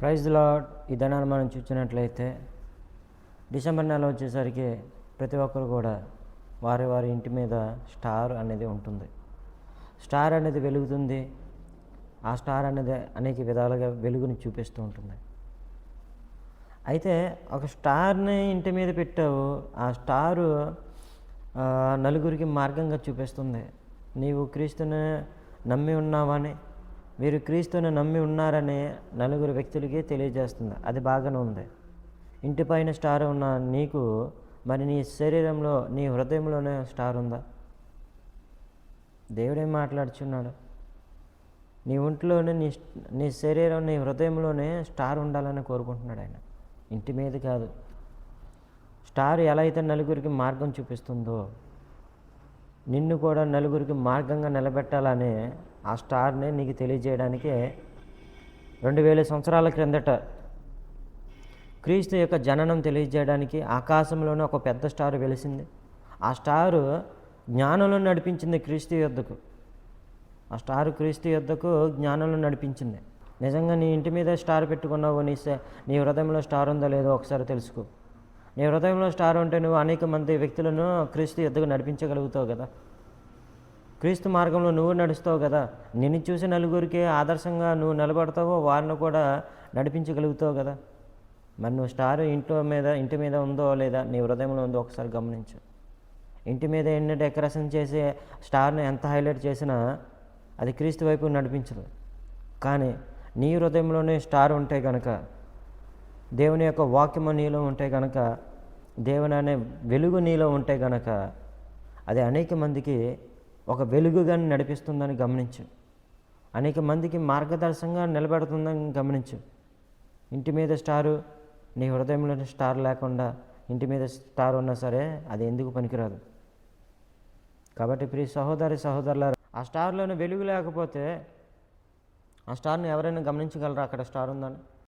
Praise lord ఈ ధనాన్ని మనం చూసినట్లయితే డిసెంబర్ నెల వచ్చేసరికి ప్రతి ఒక్కరు కూడా వారి వారి ఇంటి మీద స్టార్ అనేది ఉంటుంది. స్టార్ అనేది వెలుగుతుంది. ఆ స్టార్ అనేది అనేక విధాలుగా వెలుగుని చూపిస్తూ ఉంటుంది. అయితే ఒక స్టార్ని ఇంటి మీద పెట్టావు. ఆ స్టారు నలుగురికి మార్గంగా చూపిస్తుంది. నీవు క్రీస్తుని నమ్మి ఉన్నావని వీరు క్రీస్తుని నమ్మి ఉన్నారని నలుగురు వ్యక్తులకి తెలియజేస్తుంది. అది బాగానే ఉంది. ఇంటిపైన స్టార్ ఉన్న నీకు మరి నీ శరీరంలో నీ హృదయంలోనే స్టార్ ఉందా? దేవుడేం మాట్లాడుచున్నాడు? నీ ఒంట్లోనే నీ నీ శరీరం నీ హృదయంలోనే స్టార్ ఉండాలని కోరుకుంటున్నాడు ఆయన. ఇంటి మీద కాదు. స్టార్ ఎలా అయితే నలుగురికి మార్గం చూపిస్తుందో నిన్ను కూడా నలుగురికి మార్గంగా నిలబెట్టాలని ఆ స్టార్ని నీకు తెలియజేయడానికే రెండు వేల సంవత్సరాల క్రిందట క్రీస్తు యొక్క జననం తెలియజేయడానికి ఆకాశంలోనే ఒక పెద్ద స్టార్ వెలిసింది. ఆ స్టారు జ్ఞానంలో నడిపించింది క్రీస్తు యొద్దకు. ఆ స్టార్ క్రీస్తు యొద్దకు జ్ఞానంలో నడిపించింది. నిజంగా నీ ఇంటి మీద స్టార్ పెట్టుకున్నావు నీ నీ హృదయంలో స్టార్ ఉందో లేదో ఒకసారి తెలుసుకో. నీ హృదయంలో స్టార్ ఉంటే నువ్వు అనేక మంది వ్యక్తులను క్రీస్తు యొద్దకు నడిపించగలుగుతావు కదా. క్రీస్తు మార్గంలో నువ్వు నడుస్తావు కదా. నిన్ను చూసి నలుగురికి ఆదర్శంగా నువ్వు నిలబడతావో వారిని కూడా నడిపించగలుగుతావు కదా. మరి నువ్వు స్టార్ ఇంట్లో మీద ఇంటి మీద ఉందో లేదా నీ హృదయంలో ఉందో ఒకసారి గమనించు. ఇంటి మీద ఎన్ని డెకరేషన్ చేసి స్టార్ని ఎంత హైలైట్ చేసినా అది క్రీస్తు వైపు నడిపించదు. కానీ నీ హృదయంలోనే స్టార్ ఉంటే కనుక దేవుని యొక్క వాక్యము నీలో ఉంటే కనుక దేవుని అనే వెలుగు నీలో ఉంటే కనుక అది అనేక మందికి ఒక వెలుగుగా నడిపిస్తుందని గమనించు. అనేక మందికి మార్గదర్శకంగా నిలబెడుతుందని గమనించు. ఇంటి మీద స్టారు నీ హృదయంలో స్టార్ లేకుండా ఇంటి మీద స్టార్ ఉన్నా సరే అది ఎందుకు పనికిరాదు? కాబట్టి ప్రియ సహోదరి సహోదరులారు ఆ స్టార్లోని వెలుగు లేకపోతే ఆ స్టార్ని ఎవరైనా గమనించగలరా? అక్కడ స్టార్ ఉందని.